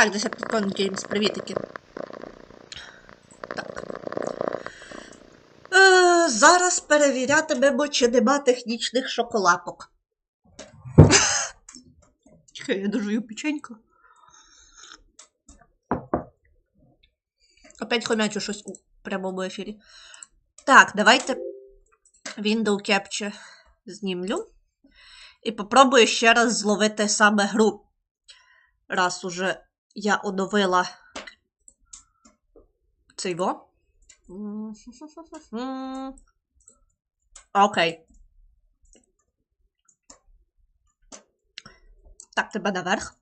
Так, Decepticon Games, привітики. Так. Е, зараз перевірятимемо, чи нема технічних шоколапок. Чекай, я дожую печеньку. Опять хомячу щось у прямому ефірі. Так, давайте Window Capture знімлю. І попробую ще раз зловити саме гру. Раз уже я оновила цей во. Окей. Так, тебе наверх.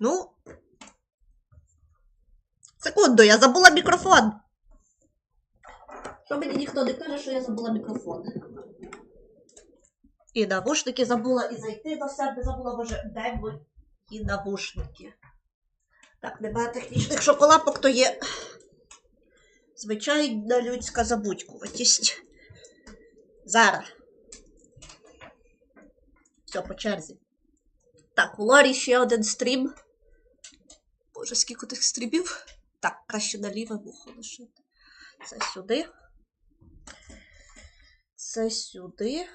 Ну. Секунду, я забула мікрофон. Що мені ніхто не каже, що я забула мікрофон. І навушники забула, і зайти до себе забула, боже, де мої навушники. Так, немає технічних шоколадок, то є звичайна людська забудькуватість. Зараз. Все, по черзі. Так, у Лорі ще один стрім. Боже, скільки тих стрімів. Так, краще на ліве вухо лишити. Це сюди. Це сюди.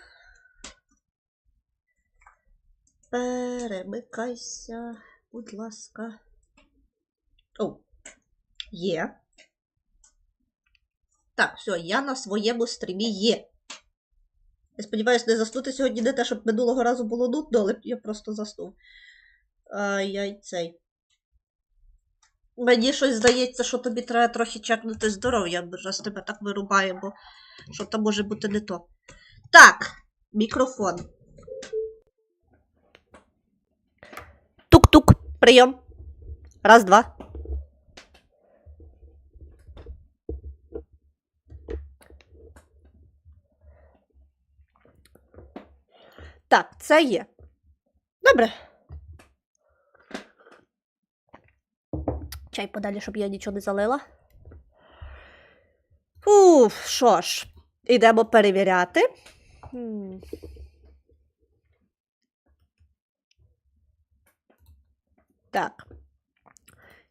Перемикайся, будь ласка. О, є. Так, все, я на своєму стрімі є. Я сподіваюся, не заснути сьогодні не те, щоб минулого разу було нудно, але я просто заснув. А, я цей. Мені щось здається, що тобі треба трохи чекнути здоров'я, раз тебе так вирубає, бо що там може бути не то. Так, мікрофон. Прийом. Раз, два. Так, це є. Добре. Чай подалі, щоб я нічого не залила. Уф, що ж, ідемо перевіряти. Так.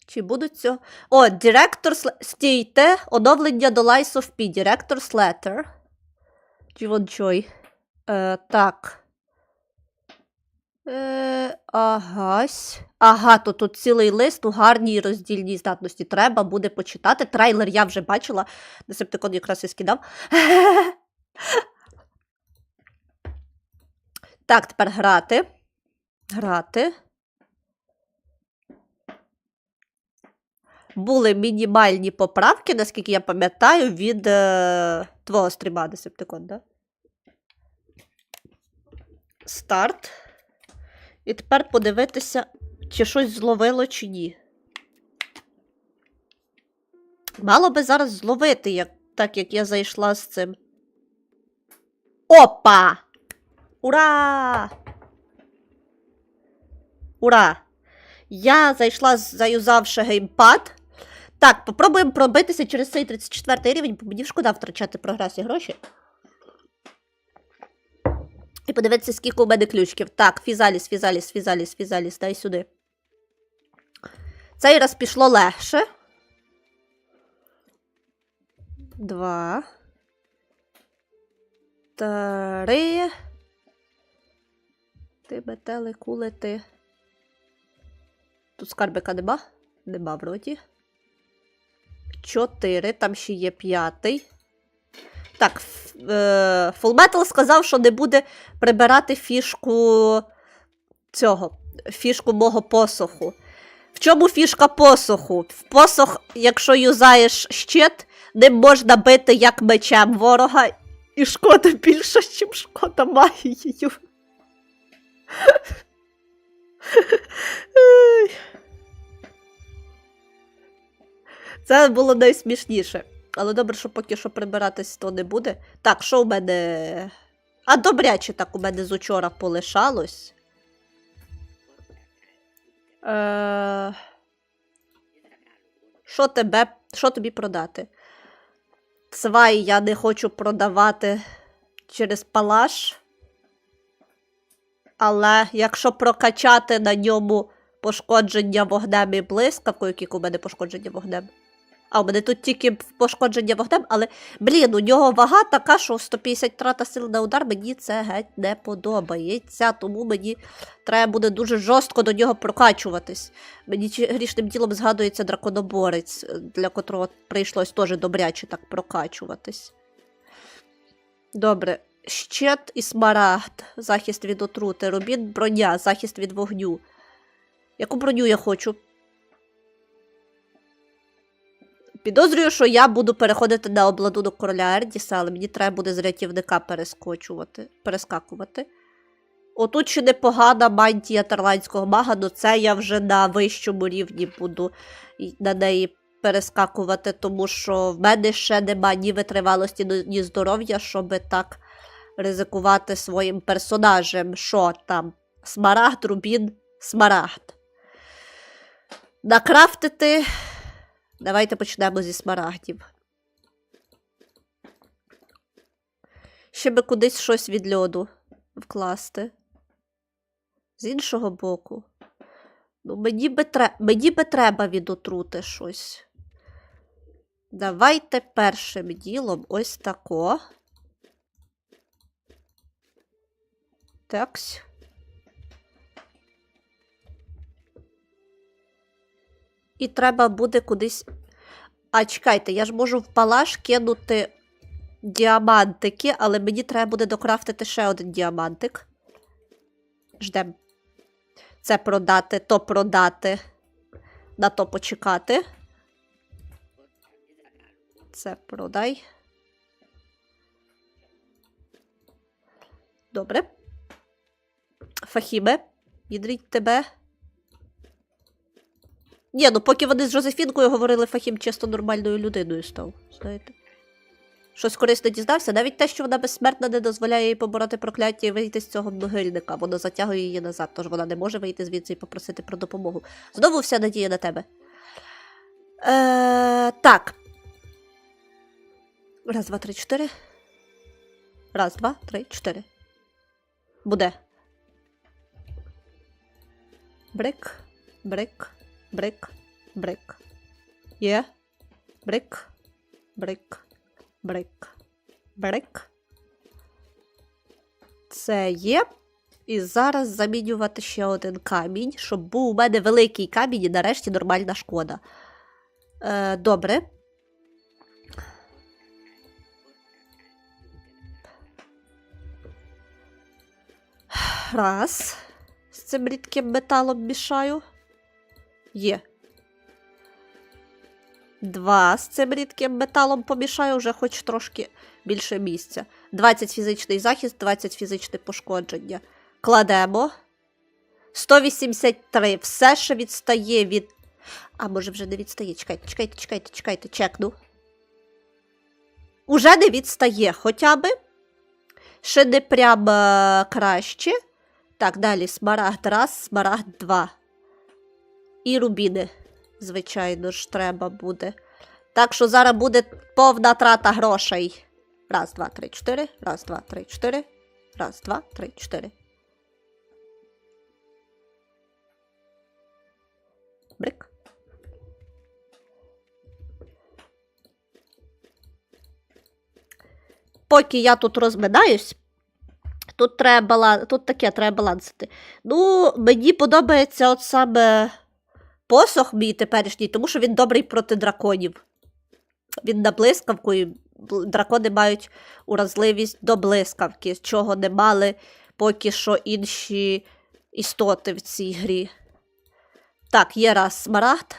Чи будуть цього? О, Director's... Стійте. Оновлення до Lies of P. Director's Letter. Joy. Е, так. Е, агась. Ага, то тут цілий лист у гарній роздільній здатності. Треба буде почитати. Трейлер я вже бачила. Десептикон якраз і скидав. Так, тепер грати. Грати. Були мінімальні поправки, наскільки я пам'ятаю, від е, твого стріма Десептикон, да? Старт. І тепер подивитися, чи щось зловило, чи ні. Мало би зараз зловити, як, так як я зайшла з цим. Опа! Ура! Ура! Я зайшла, заюзавши геймпад. Так, попробуємо пробитися через цей 34 рівень, бо мені шкода втрачати прогрес і гроші. І подивитися, скільки у мене ключків. Так, фізаліс, фізаліс, фізаліс, фізаліс, дай сюди. Цей раз пішло легше. Два. Три. Ти метели, кулети. Тут скарбика нема? Нема вроді. 4, там ще є п'ятий. Так, е, Fullmetal сказав, що не буде прибирати фішку цього, фішку мого посоху. В чому фішка посоху? В посох, якщо юзаєш щит, ним можна бити як мечем ворога, і шкода більша, ніж шкода магією. Це було найсмішніше. Але добре, що поки що прибиратись то не буде. Так, що у мене. А добряче так у мене з учора полишалось. Е... Що тебе. Що тобі продати? Цвай я не хочу продавати через палаш. Але якщо прокачати на ньому пошкодження вогнем і блискавкою, які у мене пошкодження вогнем. А у мене тут тільки пошкодження вогнем, але, блін, у нього вага така, що 150 трата сил на удар, мені це геть не подобається. Тому мені треба буде дуже жорстко до нього прокачуватись. Мені грішним ділом згадується драконоборець, для котрого прийшлось теж добряче так прокачуватись. Добре. Щит і смарагд, захист від отрути, рубін, броня, захист від вогню. Яку броню я хочу? Підозрюю, що я буду переходити на обладунок короля Ердіса, але мені треба буде з рятівника перескочувати, перескакувати. Отут ще непогана мантія тарландського мага, але це я вже на вищому рівні буду на неї перескакувати, тому що в мене ще нема ні витривалості, ні- ні здоров'я, щоб так ризикувати своїм персонажем. Що там? Смарагд, рубін, смарагд. Накрафтити. Давайте почнемо зі смарагдів. Ще би кудись щось від льоду вкласти. З іншого боку. Ну, мені би, тре... мені би треба від отрути щось. Давайте першим ділом ось тако. Такс. І треба буде кудись. А чекайте, я ж можу в палаш кинути діамантики, але мені треба буде докрафтити ще один діамантик. Ждем. Це продати, то продати. На то почекати. Це продай. Добре. Фахіме, відріть тебе. Ні, ну поки вони з Жозефінкою говорили, Фахім чисто нормальною людиною став. Знаєте. Щось корисне дізнався, навіть те, що вона безсмертна, не дозволяє їй побороти прокляття і вийти з цього могильника. Воно затягує її назад, тож вона не може вийти звідси і попросити про допомогу. Знову вся надія на тебе. Е, так. Раз, два, три, чотири. Раз, два, три, чотири. Буде. Брик, брик, брик, брик. Є. Брик, брик, брик, брик. Це є. І зараз замінювати ще один камінь, щоб був у мене великий камінь і нарешті нормальна шкода. Е, добре. Раз. З цим рідким металом мішаю. Є. Два. З цим рідким металом помішаю вже хоч трошки більше місця. 20 фізичний захист, 20 фізичне пошкодження. Кладемо. 183. Все ще відстає від. А, може, вже не відстає. Чекайте, чекайте, чекайте, чекайте, чекну. Уже не відстає хоча би. Ще не прям е, краще. Так, далі смарагд раз, смарагд два. І рубіни, звичайно ж, треба буде. Так що зараз буде повна трата грошей. Раз, два, три, чотири. Раз, два, три, чотири. Раз, два, три, чотири. Брик. Поки я тут розминаюсь, тут треба тут таке треба балансити. Ну, мені подобається от саме посох мій теперішній, тому що він добрий проти драконів. Він на блискавку, і дракони мають уразливість до блискавки, чого не мали поки що інші істоти в цій грі. Так, є раз смарагд.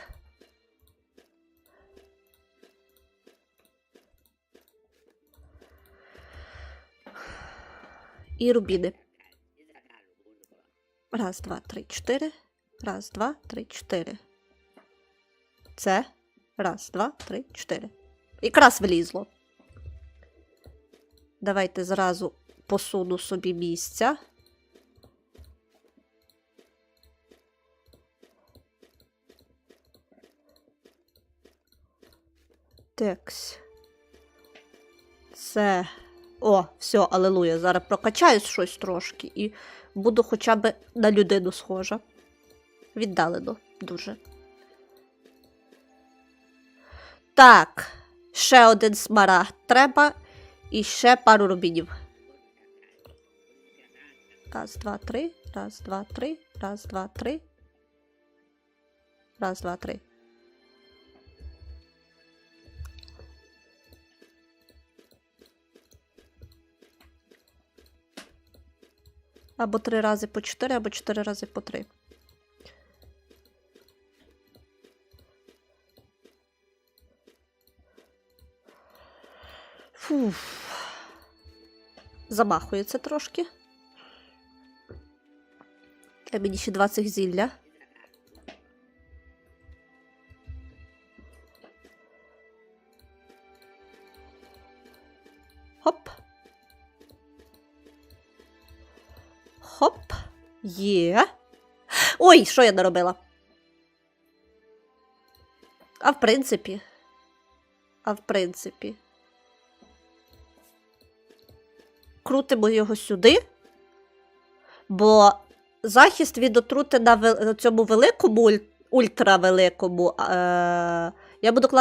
І рубіни. Раз, два, три, чотири. Раз, два, три, чотири. Це. Раз, два, три, чотири. Якраз влізло. Давайте зразу посуну собі місця. Текс. Це. О, все, алелуя. Зараз прокачаюсь щось трошки і буду хоча б на людину схожа. Віддалено дуже. Так, ще один смарагд треба і ще пару рубінів. Раз, два, три. Раз, два, три. Раз, два, три. Раз, два, три. Або три рази по чотири, або чотири рази по три. Фуф. Замахується трошки. А мені ще 20 зілля. Хоп. Хоп. Є. Ой, що я наробила? А в принципі. А в принципі. Крутимо його сюди. Бо захист від отрути на цьому великому уль- ультравеликому. Е, я буду